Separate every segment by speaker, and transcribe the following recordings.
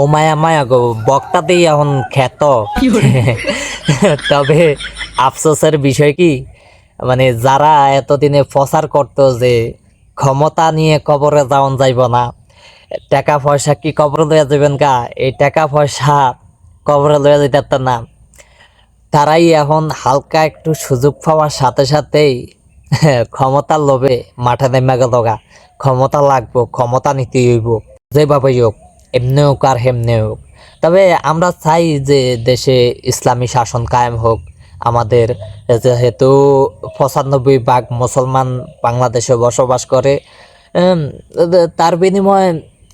Speaker 1: ，ও মায়া মায়া গো বক্তাতেই এখন খ্যাত। তবে আফসোসের বিষয় কি? মানে যারা এতদিনে প্রচার করতো যে ক্ষমতা নিয়ে কবরে যাওয়ান যাইব না টাকা পয়সা কি কবরে লইয়া যাবেন গা? এই টাকা পয়সা কবরে লইয়া যাইতে না। তারাই এখন হালকা একটু সুযোগ পাওয়ার সাথে সাথেই ক্ষমতার লোভে মাঠে নেমে গেল গা। ক্ষমতা লাগবো, ক্ষমতা নিতে হইব। যেভাবে হোক এমনি হোক আর হেমনে হোক। তবে আমরা চাই যে দেশে ইসলামী শাসন কায়েম হোক। আমাদের যেহেতু পঁচানব্বই ভাগ মুসলমান বাংলাদেশে বসবাস করে তার বিনিময়ে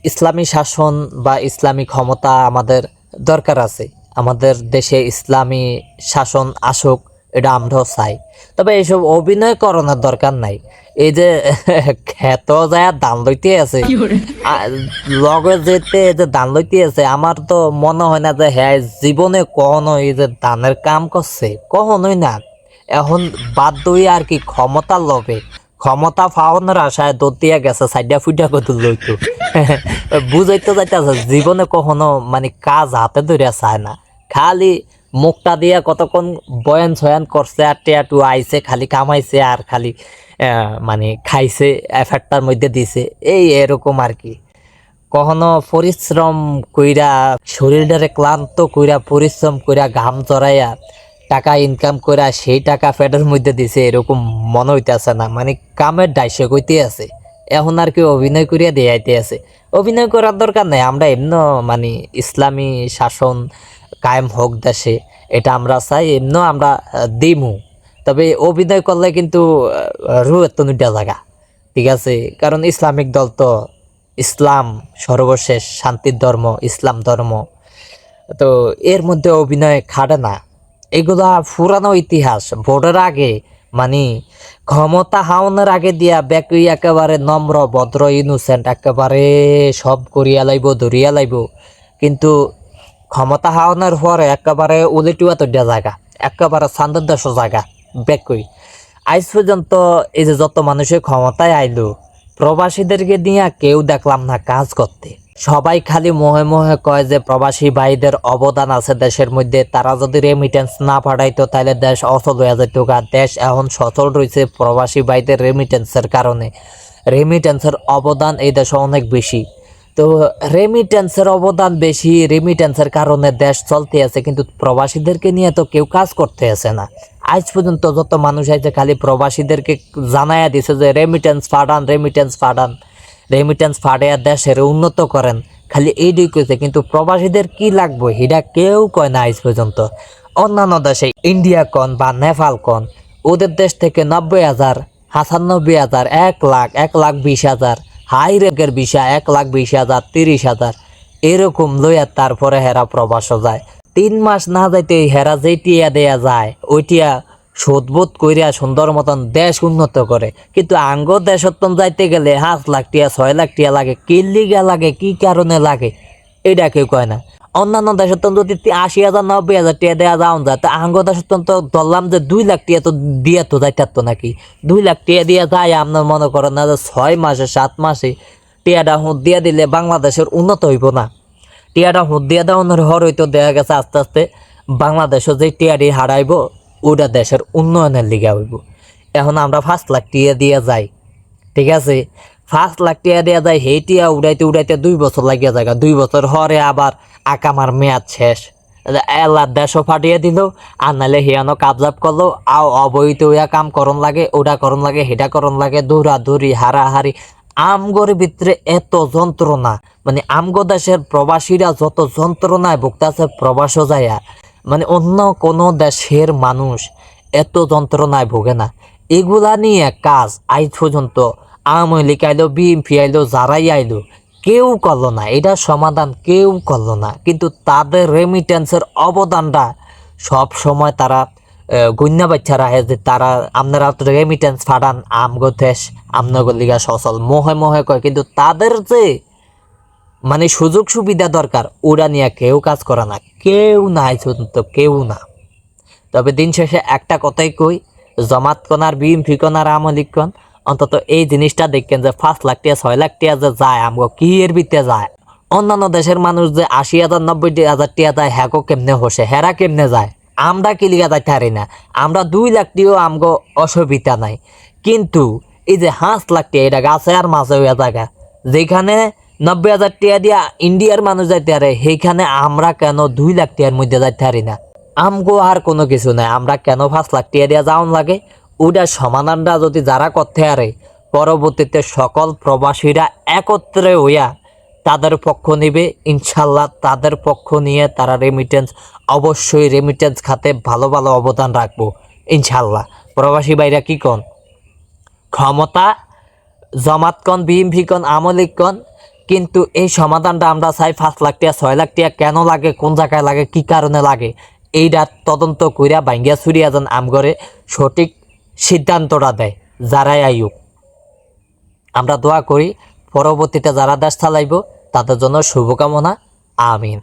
Speaker 1: ইসলামী শাসন বা ইসলামী ক্ষমতা আমাদের দরকার আছে। আমাদের দেশে ইসলামী শাসন আসুক এটা আমরাও চাই। তবে এইসব অভিনয় করানোর দরকার নাই। এই যে খ্যাত যায় দান লইতে আছে। লগে যেতে যে দান লইতে আছে আমার তো মনে হয় না যে হ্যাঁ জীবনে কখনো এই যে দানের কাম করছে কখনোই না। এখন বাধ্য হয়ে আর কি ক্ষমতা লোভে ক্ষমতা পাওয়ানোর আশায় দৌড়িয়া গেছে সাইডা ফুইডা কত লইতো বুঝাইতে যাইতেছে জীবনে কখনো মানে কাজ হাতে ধরে চায় না। খালি মুখটা দিয়া কতক্ষণ বয়ান ছয়ান করছে, আর টেয়াটু আইছে, খালি কামাইছে, আর খালি মানে খাইছে এফার্টটার মধ্যে দিছে। এই এরকম আর কি। কখনো পরিশ্রম কইরা, শরীরটারে ক্লান্ত কইরা, পরিশ্রম কইরা, ঘাম চড়াইয়া টাকা ইনকাম কইরা, সেই টাকা পেটের মধ্যে দিছে, এরকম মনে হইতেছে না। মানে কামের ডাইসে কইতে আছে। এখন আর কি অভিনয় করিয়া দেয়াইতে আছে। অভিনয় করার দরকার নাই, আমরা এমন মানে ইসলামী শাসন কায়েম হোক দেশে, এটা আমরা চাই এমন আমরা দিমু। তবে অভিনয় করলে কিন্তু রু এত দুইটা জায়গা ঠিক আছে? কারণ ইসলামিক দল তো ইসলাম সর্বশেষ, শান্তির ধর্ম, ইসলাম ধর্ম। তো এর মধ্যে অভিনয় খাটে না। এগুলা পুরানো ইতিহাস, ভোটের আগে মানে ক্ষমতা হাওনের আগে দিয়া ব্যাকুই একেবারে নম্র, ভদ্র ইনোসেন্ট একেবারে সব করিয়া লাইব, ধরিয়া লাইব। কিন্তু ক্ষমতা হাওনের পরে একেবারে উলিটুয়া তো জায়গা, একেবারে সান্দদেশ জায়গা ব্যাকুই আজ পর্যন্ত এই যে যত মানুষের ক্ষমতায় আইলো, প্রবাসীদেরকে নিয়ে কেউ দেখলাম না কাজ করতে। সবাই খালি মোহে মোহে কয় যে প্রবাসী ভাইদের অবদান আছে দেশের মধ্যে, তারা যদি রেমিটেন্স না পাঠাইতো তাহলে দেশ অচল হয়ে যেত দেশ এখন সচল রয়েছে প্রবাসী ভাইদের রেমিটেন্সের কারণে। রেমিটেন্সের অবদান এই দেশে অনেক বেশি। তো রেমিটেন্সের অবদান বেশি রেমিটেন্সের কারণে দেশ চলতে আছে, কিন্তু প্রবাসীদেরকে নিয়ে তো কেউ কাজ করতে আছে না। আজ পর্যন্ত যত মানুষ আছে খালি প্রবাসীদেরকে জানাইয়া দিছে যে রেমিটেন্স ফাডান রেমিটেন্স ফাডান রেমিটেন্স ফাটাইয়া দেশের উন্নত করেন, খালি এইটাই কইছে, কিন্তু প্রবাসীদের কি লাগবে সেটা কেউ কয় না আজ পর্যন্ত। অন্যান্য দেশে ইন্ডিয়া কন বা নেপাল কন, ওদের দেশ থেকে নব্বই হাজার হাসানব্বই হাজার, এক লাখ এক লাখ বিশ হাজার হাই রেকের বিষা এক লাখ বিশ হাজার, তিরিশ হাজার। এরকম লইয়া তারপরে হেরা প্রবাসও যায়। তিন মাস না যাইতে হেরা যেটিয়া দেয়া যায়, ওইটিয়া সদবোধ কইরা সুন্দর মতন দেশ উন্নত করে। কিন্তু আঙ্গ দেশত্তন যাইতে গেলে হাত লাখ টিয়া, ছয় লাখ টিয়া লাগে কিল্লিগা লাগে, কি কারণে লাগে, এটা কেউ কয় না। অন্যান্য দেশত্তন যদি আশি হাজার, নব্বই হাজার টিয়া দেওয়া যাওন যায়। তা আঙ্গ তো ধরলাম যে দুই লাখ টিয়া তো দিয়া তো যাইতার তো নাকি? দুই লাখ টিয়া দিয়ে যায়, আপনার মনে করেন না যে ছয় মাসে, সাত মাসে টিয়াটা হুঁত দিয়া দিলে বাংলাদেশের উন্নত হইব না। টিয়াটা হুঁত দিয়া দেওয়ানোর হর হইতো দেখা গেছে আস্তে আস্তে বাংলাদেশও যে টিয়াটি হারাইব ওটা দেশের উন্নয়নের লিগা হইব। এখন আমরা পাঁচ লাখ টিয়া দিয়ে যাই। ঠিক আছে? পাঁচ লাখ টিয়া দেওয়া যায় সেই টিয়া উড়াইতে উড়াইতে দুই বছর লাগিয়া যায়। দুই বছর হরে আবার আকামার মেয়াদ শেষ। এলা দেশও ফাটিয়ে দিল, আর নাহলে হিয়ানো কাবজাব করল। আও অবৈধ হইয়া কাম করন লাগে ওটা করন লাগে, হেটা করন লাগে দৌড়া দৌড়ি হারাহারি। আমগর ভিতরে এত যন্ত্রণা মানে আমগো দেশের প্রবাসীরা যত যন্ত্রণায় ভুগতেছে, প্রবাসও যায়া। মানে অন্য কোনো দেশের মানুষ এত যন্ত্রণায় ভোগে না। এগুলা নিয়ে কাজ আজ পর্যন্ত আওয়ামী লীগ আইলো বিএনপি আইলো যারাই আইলো, কেউ করল না। এটা সমাধান কেউ করল না। কিন্তু তাদের রেমিটেন্সের অবদানটা সব সময় তারা গণ্যা বাচ্চারা যে তারা, আপনারা তো রেমিটেন্স ফাটান, আমগো দেশ, আমনগর লিগা সচল। মোহে মোহে কয়, কিন্তু তাদের যে মানে সুযোগ সুবিধা দরকার, ওরা নিয়ে কেউ কাজ করে না। কেউ না পর্যন্ত, কেউ না। তবে দিন শেষে একটা কথাই কই, জমাত কন আর অন্তত এই জিনিসটা দেখেন যে পাঁচ লাখ টাকা ছয় লাখ টাকা যে যায়, আমগো কি এর ভিতরে যায়? অন্যান্য দেশের মানুষ যে আশি হাজার, নব্বই হাজার টিয়া যায়, হ্যাকো কেমনে হসে? হেরা কেমনে যায়? আমরা কি লিগা যাইতে পারি না? আমরা দুই লাখ টিও আমগো অসুবিধা নাই। কিন্তু এই যে পাঁচ লাখ টাকা এটা গাছে আর মাঝে হইয়া জায়গা যেখানে নব্বই হাজার টিয়া দিয়া ইন্ডিয়ার মানুষ যাইতে পারে সেইখানে আমরা কেন দুই লাখ টাকার মধ্যে যাইতে পারি না? আমগো আর কোনো কিছু নাই। আমরা কেন পাঁচ লাখ টাকা দিয়া যাওন লাগে? ওটা সমাধানটা যদি যারা করতে আরে, পরবর্তীতে সকল প্রবাসীরা একত্রে হইয়া তাদের পক্ষ নেবে, ইনশাল্লাহ তাদের পক্ষ নিয়ে তারা রেমিটেন্স অবশ্যই রেমিটেন্স খাতে ভালো ভালো অবদান রাখব, ইনশাল্লাহ। প্রবাসী ভাইরা কি কন? ক্ষমতা জমাত কন বিএমপি কন আমলিক কন কিন্তু এই সমাধানটা আমরা চাই পাঁচ লাখ টিয়া, ছয় লাখ টিয়া কেন লাগে, কোন জায়গায় লাগে, কি কারণে লাগে এইটা তদন্ত কইরা ভাঙ্গিয়া চুরিয়া যেন আমগরে, সঠিক সিদ্ধান্তটা দেয়, যারাই আয়ুক আমরা দোয়া করি, পরবর্তীতে যারা দেশ চালাইব, তাদের জন্য শুভকামনা, আমিন।